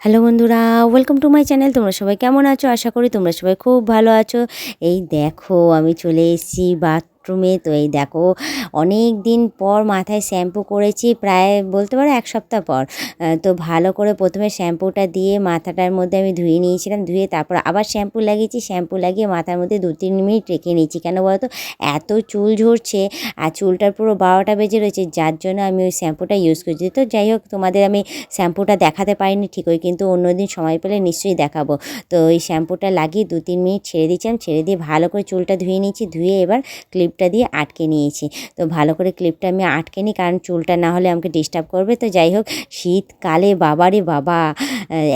Hello বন্ধুরা welcome to my channel তোমরা সবাই কেমন আছো? আশা করি তোমরা সবাই খুব ভালো আছো। এই দেখো, আমি চলে এসেছি বাথরুমে তো এই দেখো অনেক দিন পর মাথায় শ্যাম্পু করেছি, প্রায় বলতে পারো এক সপ্তাহ পর। তো ভালো করে প্রথমে শ্যাম্পুটা দিয়ে মাথাটার মধ্যে আমি ধুয়ে নিয়েছিলাম, ধুয়ে তারপর আবার শ্যাম্পু লাগিয়েছি শ্যাম্পু লাগিয়ে মাথার মধ্যে দু তিন মিনিট রেখে নিয়েছি। কেন বলতো? এত চুল ঝরছে আর চুলটার পুরো বারোটা বেজে রয়েছে, যার জন্য আমি ওই শ্যাম্পুটা ইউজ করছি। তো যাই হোক, তোমাদের আমি শ্যাম্পুটা দেখাতে পারিনি ঠিকই, কিন্তু অন্যদিন সময় পেলে নিশ্চয়ই দেখাবো। তো ওই শ্যাম্পুটা লাগিয়ে দু তিন মিনিট ছেড়ে দিয়েছিলাম, ছেড়ে দিয়ে ভালো করে চুলটা ধুয়ে নিয়েছি, ধুয়ে এবার ক্লিপটা দিয়ে আটকে নিয়েছি। তো ভালো করে ক্লিপটা আমি আটকে নিই, কারণ চুলটা না হলে আমাকে ডিস্টার্ব করবে। তো যাই হোক, শীতকালে বাবারে বাবা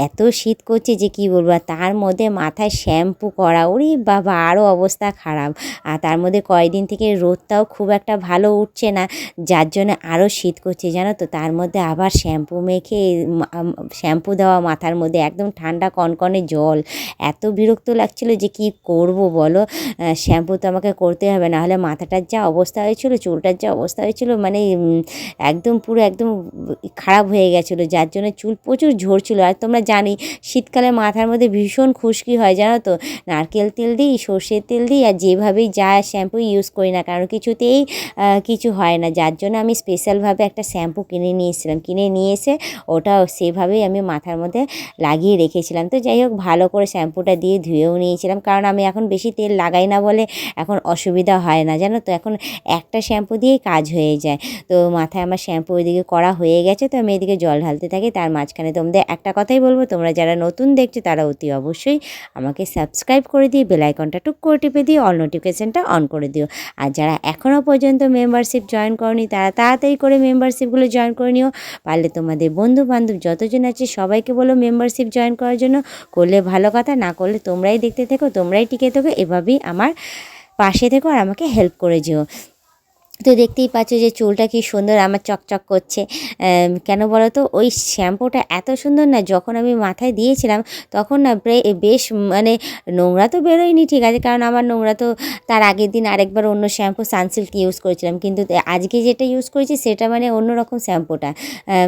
এত শীত করছে যে কি বলব? তার মধ্যে মাথায় শ্যাম্পু করা, ওরে বাবা আরও অবস্থা খারাপ। আর তার মধ্যে কয়েকদিন থেকে রোদটাও খুব একটা ভালো উঠছে না, যার জন্য আরও শীত করছে, জানো তো? তার মধ্যে আবার শ্যাম্পু মেখে শ্যাম্পু দেওয়া মাথার মধ্যে একদম ঠান্ডা কনকনে জল। এত বিরক্ত লাগছিল যে কি করব বলো? শ্যাম্পু তো আমাকে করতে হবে, না হলে মাথাটার যা অবস্থা হয়েছিল, চুলটার যা অবস্থা হয়েছিল মানে একদম পুরো একদম খারাপ হয়ে গেছিল। যার জন্য চুল প্রচুর ঝরছিল। আর তোমরা জানি, শীতকালে মাথার মধ্যে ভীষণ খুশকি হয়, জানো তো? নারকেল তেল দিই, সর্ষের তেল দিই, আর যেভাবেই যা শ্যাম্পু ইউজ করি না কারণ কিছুতেই কিছু হয় না। যার জন্য আমি স্পেশালভাবে একটা শ্যাম্পু কিনে নিয়ে এসেছিলাম। কিনে নিয়ে এসে ওটা সেভাবেই আমি মাথার মধ্যে লাগিয়ে রেখেছিলাম। তো যাই হোক, ভালো করে শ্যাম্পুটা দিয়ে ধুয়েও নিয়েছিলাম। কারণ আমি এখন বেশি তেল লাগাই না বলে এখন অসুবিধা হয় না। জানো তো? এখন একটা শ্যাম্পু দিয়েই কাজ হয়ে যায়। তো মাথায় আমার শ্যাম্পু ওইদিকে করা হয়ে গেছে, তো আমি এদিকে জল ঢালতে থাকি। তার মাঝখানে তোমাদের একটা কথাই বলব, তোমরা যারা নতুন দেখছ তারা অতি অবশ্যই আমাকে সাবস্ক্রাইব করে দিয়ে বেল আইকনটা টুক করে টিপে দিয়ে অল নোটিফিকেশানটা অন করে দিও। আর যারা এখনও পর্যন্ত মেম্বারশিপ জয়েন করনি, তারা তাড়াতাড়ি করে মেম্বারশিপগুলো জয়েন করে নিও। পারলে তোমাদের বন্ধু বান্ধব যতজন আছে, সবাইকে বলো মেম্বারশিপ জয়েন করার জন্য। করলে ভালো কথা, না করলে তোমরাই দেখতে থেকো, তোমরাই টিকে থেকো। এভাবেই আমার পাশে থেকো আর আমাকে হেল্প করে যেও। তো দেখতেই পাচ্ছ যে চুলটা কি সুন্দর আমার চকচক করছে। কেন বলো তো ওই শ্যাম্পুটা এত সুন্দর না, যখন আমি মাথায় দিয়েছিলাম, তখন না বেশ মানে নোংরা তো বেরোয়নি, ঠিক আছে? কারণ আমার নোংরা তো তার আগের দিন আরেকবার অন্য শ্যাম্পু সানসিল্ক ইউজ করেছিলাম। কিন্তু আজকে যেটা ইউজ করেছি, সেটা মানে অন্যরকম শ্যাম্পুটা।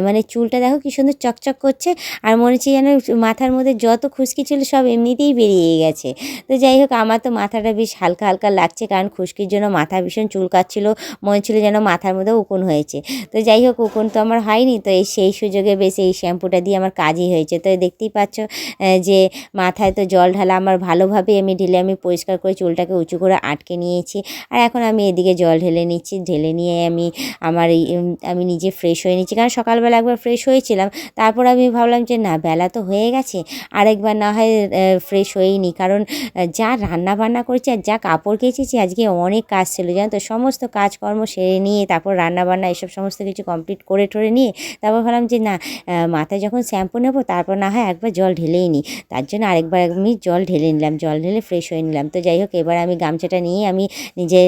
মানে চুলটা দেখো কি সুন্দর চকচক করছে, আর মনে হচ্ছে যেন মাথার মধ্যে যত খুশকি ছিল সব এমনিতেই বেরিয়ে গেছে। তো যাই হোক, আমার তো মাথাটা বেশ হালকা হালকা লাগছে, কারণ খুশকির জন্য মাথা ভীষণ চুলকাচ্ছিল মনে ছিল যেন মাথার মধ্যে উকুন হয়েছে। তো যাই হোক, উকুন তো আমার হয়নি। তো এই সেই সুযোগে বেশ এই শ্যাম্পুটা দিয়ে আমার কাজই হয়েছে। তো দেখতেই পাচ্ছ যে মাথায় তো জল ঢালা আমার ভালোভাবে আমি ঢেলে আমি পরিষ্কার করে চুলটাকে উঁচু করে আটকে নিয়েছি। আর এখন আমি এদিকে জল ঢেলে নিচ্ছি, ঢেলে নিয়ে আমি আমার আমি নিজে ফ্রেশ হয়ে নিচ্ছি। কারণ সকালবেলা একবার ফ্রেশ হয়েছিলাম, তারপর আমি ভাবলাম যে না, বেলা তো হয়ে গেছে, আরেকবার না হয় ফ্রেশ হয়েই নি কারণ যা রান্না বান্না করেছি আর যা কাপড় কেচেছি, আজকে অনেক কাজ ছিল, জানো তো? সমস্ত কাজকর্ম সেরে নিয়ে, তারপর রান্না বান্না এসব সমস্ত কিছু কমপ্লিট করে টরে নিয়ে, তারপর ভাবলাম যে না মাথায় যখন শ্যাম্পু নেব, তারপর না হয় একবার জল ঢেলেই নিই। তার জন্য আরেকবার আমি জল ঢেলে নিলাম, জল ঢেলে ফ্রেশ হয়ে নিলাম। তো যাই হোক, এবার আমি গামছাটা নিয়ে আমি নিজের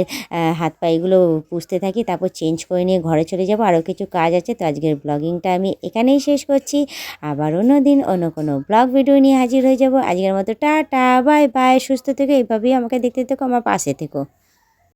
হাত পায়েগুলো পুষতে থাকি, তারপর চেঞ্জ করে নিয়ে ঘরে চলে যাব। আরও কিছু কাজ আছে, তো আজকের ব্লগিংটা আমি এখানেই শেষ করছি। আবার অন্য দিন, অন্য কোনো ব্লগ ভিডিও নিয়ে হাজির হয়ে যাব। আজকের মতো টাটা বাই বাই সুস্থ থেকো এইভাবেই আমাকে দেখতে থেকো, আমার পাশে থেকো।